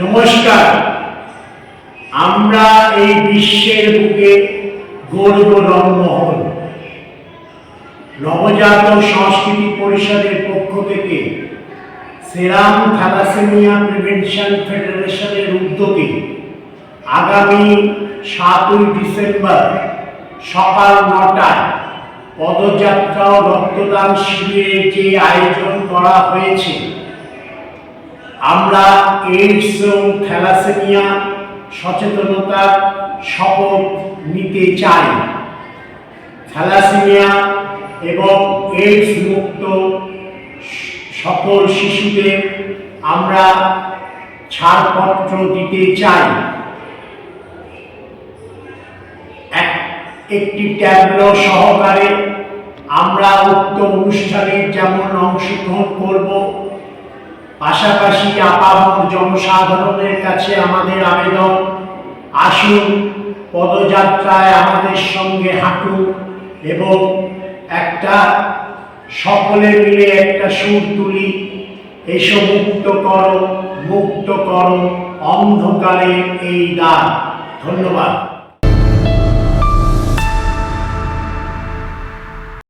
নমস্কার। আমরা এই বিশ্বের বুকে গর্ব রংমহল। নবজাত সংস্কৃতি পরিষদের পক্ষ থেকে সেরাম থ্যালাসেমিয়া প্রিভেনশন ফেডারেশনের উদ্যোগে আগামী সাতই ডিসেম্বর সকাল নটায় পদযাত্রা ও রক্তদান শিবিরের যে আয়োজন করা হয়েছে আমরা এইডস এবং থ্যালাসেমিয়া সচেতনতার শপথ নিতে চাই। থ্যালাসেমিয়া এবং এইডস মুক্ত সকল শিশুদের আমরা ছাড়পত্র দিতে চাই। একটি ট্যাবলো সহকারে আমরা উক্ত অনুষ্ঠানে যেমন অংশগ্রহণ করব পাশাপাশি আপামর জনসাধারণের কাছে আমাদের আবেদন। আসুন, পদযাত্রায় আমাদের সঙ্গে হাঁটুন এবং একটা সকলে মিলে একটা সুর তুলি। এসো মুক্ত করো মুক্ত করো, অন্ধকারে এই দ্বার। ধন্যবাদ।